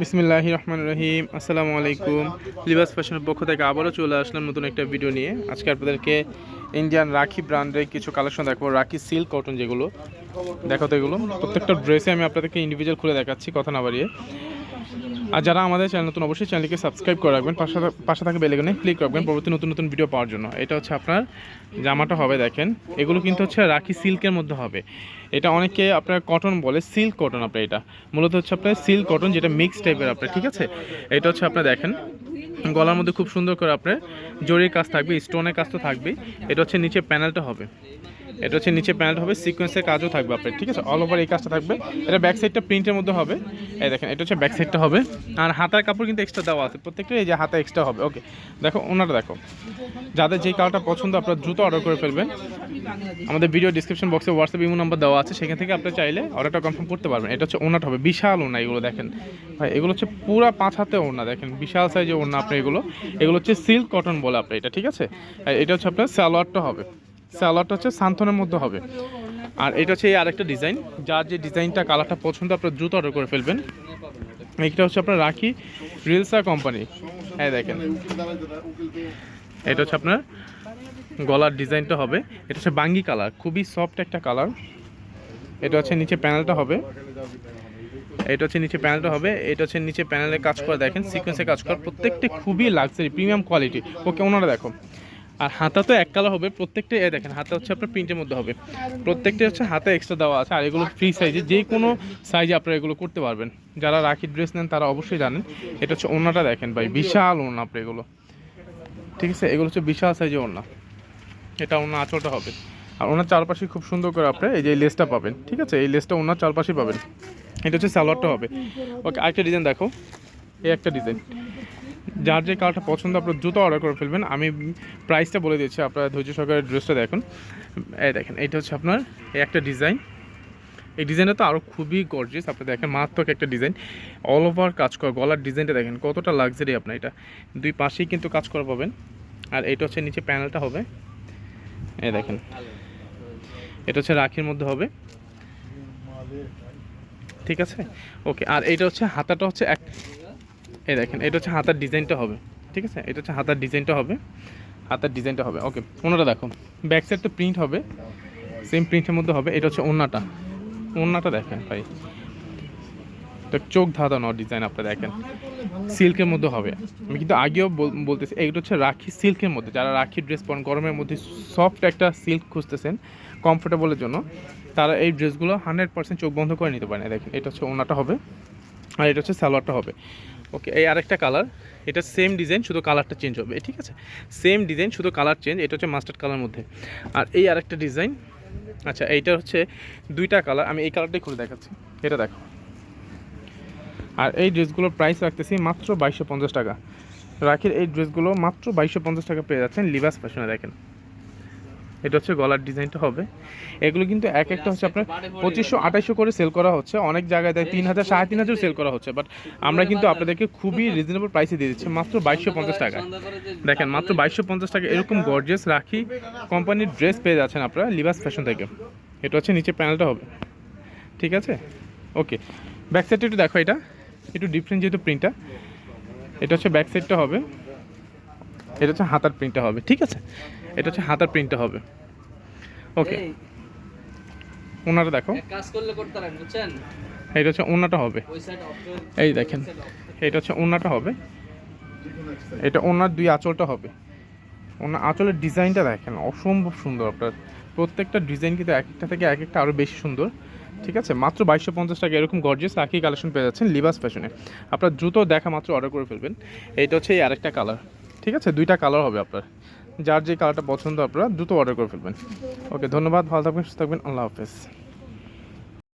বিসমিল্লাহ রহমান রহিম। আসসালামু আলাইকুম। লিবাস ফ্যাশনের পক্ষ থেকে আবারও চলে আসলাম নতুন একটা ভিডিও নিয়ে। আজকে আপনাদেরকে ইন্ডিয়ান রাখি ব্র্যান্ডের কিছু কালেকশন দেখাবো। রাখি সিল্ক কটন যেগুলো। দেখো তো এগুলো। প্রত্যেকটা ড্রেসে আমি আপনাদেরকে ইন্ডিভিজুয়াল খুলে দেখাচ্ছি, কথা না বাড়িয়ে। আর যারা আমাদের চ্যানেল নতুন, অবশ্যই চ্যানেলকে সাবস্ক্রাইব করে রাখবেন। পাশে পাশে থাকা বেলেগনে ক্লিক রাখবেন পরবর্তী নতুন নতুন ভিডিও পাওয়ার জন্য। এটা হচ্ছে আপনার জামাটা হবে, দেখেন। এগুলো কিন্তু হচ্ছে রাখি সিল্কের মধ্যে হবে। এটা অনেকে আপনার কটন বলে সিল্ক কটন আপনার এটা। মূলত হচ্ছে আপনার সিল্ক কটন যেটা মিক্স টাইপের আপনার, ঠিক আছে? এটা হচ্ছে আপনার, দেখেন, গলার মধ্যে খুব সুন্দর করে আপনার জরির কাজ থাকবে স্টোনের কাজ তো থাকবেই। এটা হচ্ছে নিচে প্যানেলটা হবে। এটা হচ্ছে নিচে প্যানেলটা হবে সিকোয়েন্সের কাজও থাকবে আপনার, ঠিক আছে? অল ওভার এই কাজটা থাকবে। এটা ব্যাক সাইডটা প্রিন্টের মধ্যে হবে। এই দেখেন, এটা হচ্ছে ব্যাক সাইডটা হবে। আর হাতার কাপড় কিন্তু এক্সট্রা দেওয়া আছে প্রত্যেকটা এই যে হাতা এক্সট্রা হবে ওকে দেখো, ওনাটা দেখো। যাদের যেই কালারটা পছন্দ, আপনারা দ্রুত অর্ডার করে ফেলবেন। আমাদের ভিডিও ডিসক্রিপশন বক্সে হোয়াটসঅ্যাপ ইমো নাম্বার দেওয়া আছে, সেখান থেকে আপনি চাইলে অর্ডারটা কনফার্ম করতে পারবেন। এটা হচ্ছে ওনাটা হবে, বিশাল ওনা এগুলো দেখেন। ভাই, এগুলো হচ্ছে পুরো পাঁচ হাতে ওনা, দেখেন, বিশাল সাইজের ওনা আপনি এগুলো। এগুলো হচ্ছে সিল্ক কটন বলে আপনার এটা, ঠিক আছে? এটা হচ্ছে আপনার সালোয়ারটা হবে। সালোয়ারটা হচ্ছে সান্থনের মধ্যে হবে। আর এটা হচ্ছে এই আরেকটা ডিজাইন যার যে ডিজাইনটা কালারটা পছন্দ, আপনার দ্রুত অর্ডার করে ফেলবেন। এইটা হচ্ছে আপনার রাখি রিলসা কোম্পানি। হ্যাঁ দেখেন। এটা হচ্ছে আপনার গলার ডিজাইনটা হবে। এটা হচ্ছে বাঙ্গি কালার খুবই সফট একটা কালার এটা হচ্ছে নিচে প্যানেলটা হবে। এটা হচ্ছে নিচে প্যানেলটা হবে। এটা হচ্ছে নিচে প্যানেলে কাজ করা দেখেন সিকোয়েন্সে কাজ করা। প্রত্যেকটা খুবই লাক্সারি প্রিমিয়াম কোয়ালিটি ওকে, ওনারা দেখো। আর হাতা তো এক কালার হবে, প্রত্যেকটা এ দেখেন, হাতা হচ্ছে আপনার প্রিন্টের মধ্যে হবে। প্রত্যেকটা হচ্ছে হাতে এক্সট্রা দেওয়া আছে, আর এগুলো ফ্রি সাইজে যে কোনো সাইজে আপনারা এগুলো করতে পারবেন। যারা রাখি ড্রেস নেন, তারা অবশ্যই জানেন, এটা হচ্ছে ওনাটা দেখেন ভাই, বিশাল ওনা আপনার এগুলো। ঠিক আছে, এগুলো হচ্ছে বিশাল সাইজে ওনা এটা ওনার আঁচলটা হবে। আর ওনার চারপাশে খুব সুন্দর করে আপনি এই যে লেসটা পাবেন, ঠিক আছে? এই লেসটা ওনার চারপাশে পাবেন। এটা হচ্ছে সালোয়ারটা হবে। ওকে, আরেকটা ডিজাইন দেখো। এই একটা ডিজাইন যার যে কালারটা পছন্দ, আপনার জুতো অর্ডার করে ফেলবেন। আমি প্রাইসটা বলে দিচ্ছি আপনারা ধৈর্য সহকারে ড্রেসটা দেখুন। এই দেখেন, এটা হচ্ছে আপনার একটা ডিজাইন এই ডিজাইনটা তো আরও খুবই গর্জিয়াস আপনি দেখেন মারাত্মক একটা ডিজাইন অল ওভার কাজ করা, গলার ডিজাইনটা দেখেন, কতটা লাক্সারি আপনার এটা। দুই পাশেই কিন্তু কাজ করা পাবেন। আর এটা হচ্ছে নিচে প্যানেলটা হবে। এই দেখেন, এটা হচ্ছে রাখির মধ্যে হবে। ঠিক আছে? ওকে আর এটা হচ্ছে হাতাটা হচ্ছে এক এই দেখেন, এটা হচ্ছে হাতার ডিজাইনটা হবে, ঠিক আছে? এটা হচ্ছে হাতার ডিজাইনটা হবে, হাতার ডিজাইনটা হবে, ওকে, ওনাটা দেখো, ব্যাক সাইড তো প্রিন্ট হবে সেম প্রিন্টের মধ্যে হবে, এটা হচ্ছে ওনাটা ওনাটা দেখেন ভাই, এটা চোখ ধাঁধানো ডিজাইন আপনারা দেখেন, সিল্কের মধ্যে হবে, আমি কিন্তু আগেও বলতেছি এইটা হচ্ছে রাখি সিল্কের মধ্যে, যারা রাখি ড্রেস পরেন, গরমের মধ্যে সফট একটা সিল্ক খুঁজতেছেন কমফোর্টেবলের জন্য, তারা এই ড্রেসগুলো হান্ড্রেড পার্সেন্ট চোখ বন্ধ করে নিতে পারেন দেখেন, এটা হচ্ছে ওনাটা হবে, আর এটা হচ্ছে সালোয়ারটা হবে ওকে, এই আরেকটা কালার। এটা সেম ডিজাইন শুধু কালারটা চেঞ্জ হবে, ঠিক আছে? সেম ডিজাইন শুধু কালার চেঞ্জ এটা হচ্ছে মাস্টার্ড কালার মধ্যে। আর এই আরেকটা ডিজাইন আচ্ছা এইটা হচ্ছে দুইটা কালার, আমি এই কালারটাই খুলে দেখাচ্ছি, এটা দেখো। আর এই ড্রেসগুলোর প্রাইস রাখতেছি মাত্র বাইশশো টাকা। রাখির এই ড্রেসগুলো মাত্র বাইশশো টাকা পেয়ে যাচ্ছেন লিবাস ফ্যাশনে দেখেন। এটা হচ্ছে গলার ডিজাইনটা হবে। এগুলো কিন্তু এক একটা হচ্ছে আপনার পঁচিশশো, আঠাইশশো করে সেল করা হচ্ছে। অনেক জায়গায় দেয় তিন হাজার, সাড়ে তিন হাজার সেল করা হচ্ছে। বাট আমরা কিন্তু আপনাদেরকে খুবই রিজনেবল প্রাইসে দিয়ে দিচ্ছি, মাত্র বাইশশো পঞ্চাশ টাকা। দেখেন, মাত্র বাইশশো পঞ্চাশ টাকা এরকম গর্জিয়াস রাখি কোম্পানির ড্রেস পেয়ে যাচ্ছেন আপনারা লিবাস ফ্যাশন থেকে। এটা হচ্ছে নিচে প্যানেলটা হবে। ঠিক আছে? ওকে ব্যাক সাইডটা একটু দেখো এটা। একটু ডিফারেন্ট যেহেতু প্রিন্টটা এটা হচ্ছে ব্যাক সাইডটা হবে। এটা হচ্ছে হাতার প্রিন্টটা হবে। ঠিক আছে? এটা হচ্ছে হাতার প্রিন্টটা হবে। ওকে ওনাটা দেখো। কাজ করলে করতে পারেন বুঝছেন? এটা হচ্ছে ওনাটা হবে। ওই সাইড অফ এই দেখেন এটা হচ্ছে ওনাটা হবে। এটা ওনার দুই আঁচলটা হবে। ওনার আঁচলের ডিজাইনটা দেখেন অসম্ভব সুন্দর আপনার। প্রত্যেকটা ডিজাইন কিন্তু এক একটা থেকে এক একটা আরও বেশি সুন্দর। ঠিক আছে? মাত্র বাইশশো পঞ্চাশ টাকা এরকম গর্জিয়াস রাখি কালেকশন পেয়ে যাচ্ছেন লিবাস ফ্যাশনে আপনার জুতো দেখা মাত্র অর্ডার করে ফেলবেন। এইটা হচ্ছে এই আরেকটা কালার ঠিক আছে? দুইটা কালার হবে আপনার। যার যে কালারটা পছন্দ আপনারা, দ্রুত অর্ডার করে ফেলবেন। ওকে, ধন্যবাদ, ভালো থাকবেন, সুস্থ থাকবেন, আল্লাহ হাফেজ।